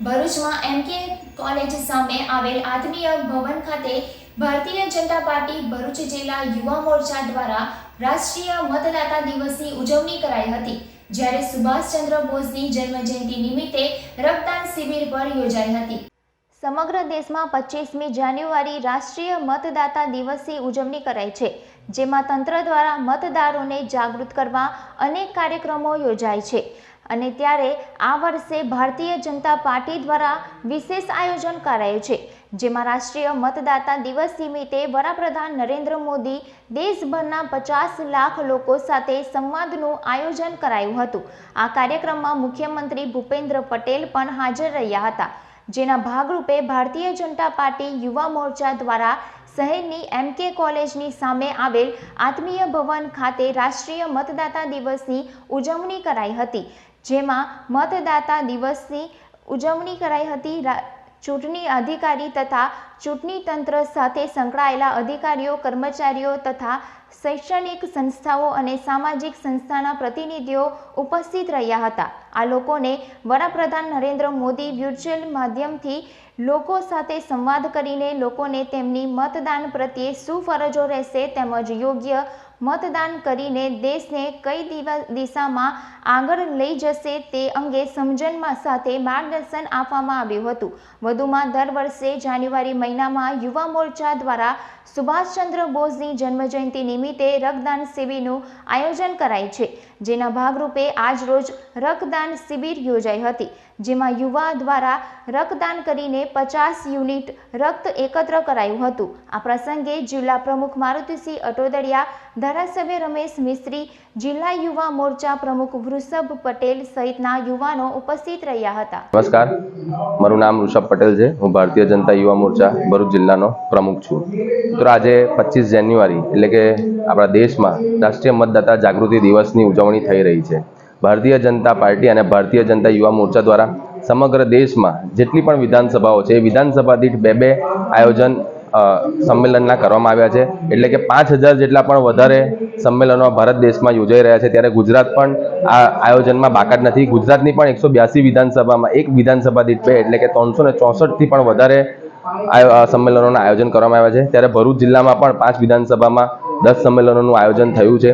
ભરૂચમાં એમકે કોલેજ સામે આવેલ આત્મીય ભવન ખાતે ભારતીય જનતા પાર્ટી ભરૂચ જિલ્લા યુવા મોરચા દ્વારા રાષ્ટ્રીય મતદાતા દિવસની ઉજવણી કરાઈ હતી, જ્યારે સુભાષચંદ્ર બોઝની જન્મજયંતિ નિમિત્તે રક્તદાન શિબિર પર યોજાઈ હતી. સમગ્ર દેશમાં પચીસમી જાન્યુઆરી રાષ્ટ્રીય મતદાતા દિવસની ઉજવણી કરાઈ છે, જેમાં તંત્ર દ્વારા મતદારોને જાગૃત કરવા અનેક કાર્યક્રમો યોજાય છે. અને ત્યારે આ વર્ષે ભારતીય જનતા પાર્ટી દ્વારા વિશેષ આયોજન કરાયું છે, જેમાં રાષ્ટ્રીય મતદાતા દિવસ નિમિત્તે વડાપ્રધાન નરેન્દ્ર મોદી દેશભરના પચાસ લાખ લોકો સાથે સંવાદનું આયોજન કરાયું હતું. આ કાર્યક્રમમાં મુખ્યમંત્રી ભૂપેન્દ્ર પટેલ પણ હાજર રહ્યા હતા, જેના ભાગરૂપે ભારતીય જનતા પાર્ટી યુવા મોરચા દ્વારા શહેરની એમકે કોલેજની સામે આવેલ આત્મીય ભવન ખાતે રાષ્ટ્રીય મતદાતા દિવસની ઉજવણી કરાઈ હતી જેમાં મતદાતા દિવસની ઉજવણી કરાઈ હતી. ચૂંટણી અધિકારી તથા ચૂંટણી તંત્ર સાથે સંકળાયેલા અધિકારીઓ, કર્મચારીઓ તથા શૈક્ષણિક સંસ્થાઓ અને સામાજિક સંસ્થાના પ્રતિનિધિઓ ઉપસ્થિત રહ્યા હતા. આ લોકોને વડાપ્રધાન નરેન્દ્ર મોદી વર્ચ્યુઅલ માધ્યમથી લોકો સાથે સંવાદ કરીને લોકોને તેમની મતદાન પ્રત્યે શું ફરજો રહેશે તેમજ યોગ્ય મતદાન કરીને દેશને કઈ દિશામાં આગળ લઈ જશે તે અંગે સમજણમાં સાથે માર્ગદર્શન આપવામાં આવ્યું હતું. વધુમાં દર વર્ષે જાન્યુઆરી મહિનામાં યુવા મોરચા દ્વારા સુભાષચંદ્ર બોઝની જન્મજયંતિ નિમિત્તે રક્તદાન શિબિરનું આયોજન કરાય છે, જેના ભાગરૂપે આજ રોજ રક્તદાન શિબિર યોજાઈ હતી. જેમાં યુવા દ્વારા રક્તદાન કરીને પચાસ યુનિટ રક્ત એકત્ર કરાયું હતું. આ પ્રસંગે જિલ્લા પ્રમુખ મારુતિસિંહ અટોદડિયા, ધારાસભ્ય રમેશ મિસ્ત્રી, જિલ્લા યુવા મોરચા પ્રમુખ વૃષભ પટેલ સહિતના યુવાનો ઉપસ્થિત રહ્યા હતા. નમસ્કાર. મારું નામ ઋષભ પટેલ છે. હું ભારતીય જનતા યુવા મોરચા ભરૂચ જિલ્લાનો પ્રમુખ છું. તો આજે પચીસ જાન્યુઆરી એટલે કે આપણા દેશમાં રાષ્ટ્રીય મતદાતા જાગૃતિ દિવસની ઉજવણી થઈ રહી છે. ભારતીય જનતા પાર્ટી અને ભારતીય જનતા યુવા મોરચા દ્વારા સમગ્ર દેશમાં જેટલી પણ વિધાનસભાઓ છે, એ વિધાનસભા દીઠ બે બે આયોજન સંમેલનના કરવામાં આવ્યા છે. એટલે કે પાંચ હજાર જેટલા પણ વધારે સંમેલનો ભારત દેશમાં યોજાઈ રહ્યા છે. ત્યારે ગુજરાત પણ આ આયોજનમાં બાકાત નથી. ગુજરાતની પણ એકસો બ્યાસી વિધાનસભામાં એક વિધાનસભા દીઠ બે, એટલે કે ત્રણસો ને ચોસઠથી પણ વધારે સંમેલનોના આયોજન કરવામાં આવ્યા છે. ત્યારે ભરૂચ જિલ્લામાં પણ પાંચ વિધાનસભામાં દસ સંમેલનોનું આયોજન થયું છે.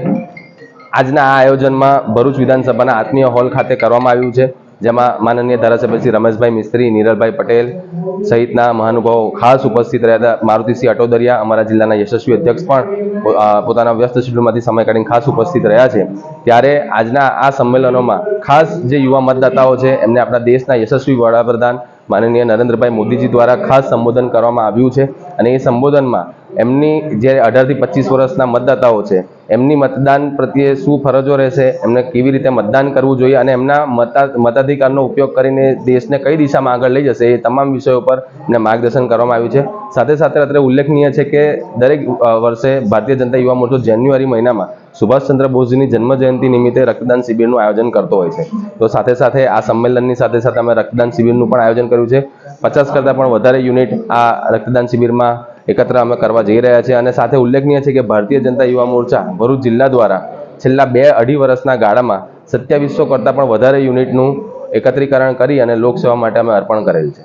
આજના આ આયોજનમાં ભરૂચ વિધાનસભાના આત્મીય હોલ ખાતે કરવામાં આવ્યું છે, જેમાં માનનીય ધારાસભ્ય શ્રી રમેશભાઈ મિસ્ત્રી, નીરલભાઈ પટેલ સહિતના મહાનુભાવો ખાસ ઉપસ્થિત રહ્યા હતા. મારુતિસિંહ અટોદરિયા, અમારા જિલ્લાના યશસ્વી અધ્યક્ષ પણ પોતાના વ્યસ્ત શેડ્યુલમાંથી સમય કાઢીને ખાસ ઉપસ્થિત રહ્યા છે. ત્યારે આજના આ સંમેલનોમાં ખાસ જે યુવા મતદાતાઓ છે, એમને આપણા દેશના યશસ્વી વડાપ્રધાન માનનીય નરેન્દ્રભાઈ મોદીજી દ્વારા ખાસ સંબોધન કરવામાં આવ્યું છે. અને એ સંબોધનમાં એમની જે અઢારથી પચીસ વર્ષના મતદાતાઓ છે એમની મતદાન પ્રત્યે શું ફરજો રહેશે, એમને કેવી રીતે મતદાન કરવું જોઈએ અને એમના મતા, મતાધિકારનો ઉપયોગ કરીને દેશને કઈ દિશામાં આગળ લઈ જશે એ તમામ વિષયો પર એમને માર્ગદર્શન કરવામાં આવ્યું છે. સાથે સાથે અત્યારે ઉલ્લેખનીય છે કે દરેક વર્ષે ભારતીય જનતા યુવા મોરચો જાન્યુઆરી મહિનામાં સુભાષચંદ્ર બોઝની જન્મજયંતિ નિમિત્તે રક્તદાન શિબિરનું આયોજન કરતો હોય છે. તો સાથે સાથે આ સંમેલનની સાથે સાથે અમે રક્તદાન શિબિરનું પણ આયોજન કર્યું છે. પચાસ કરતાં પણ વધારે યુનિટ આ રક્તદાન શિબિરમાં એકત્ર અમે કરવા જઈ રહ્યા છીએ અને સાથે ઉલ્લેખનીય છે કે ભારતીય જનતા યુવા મોરચા ભરૂચ જિલ્લા દ્વારા છેલ્લા બે અઢી વર્ષના ગાળામાં સત્યાવીસો કરતાં પણ વધારે યુનિટનું એકત્રીકરણ કરી અને લોકસેવા માટે અમે અર્પણ કરેલ છે.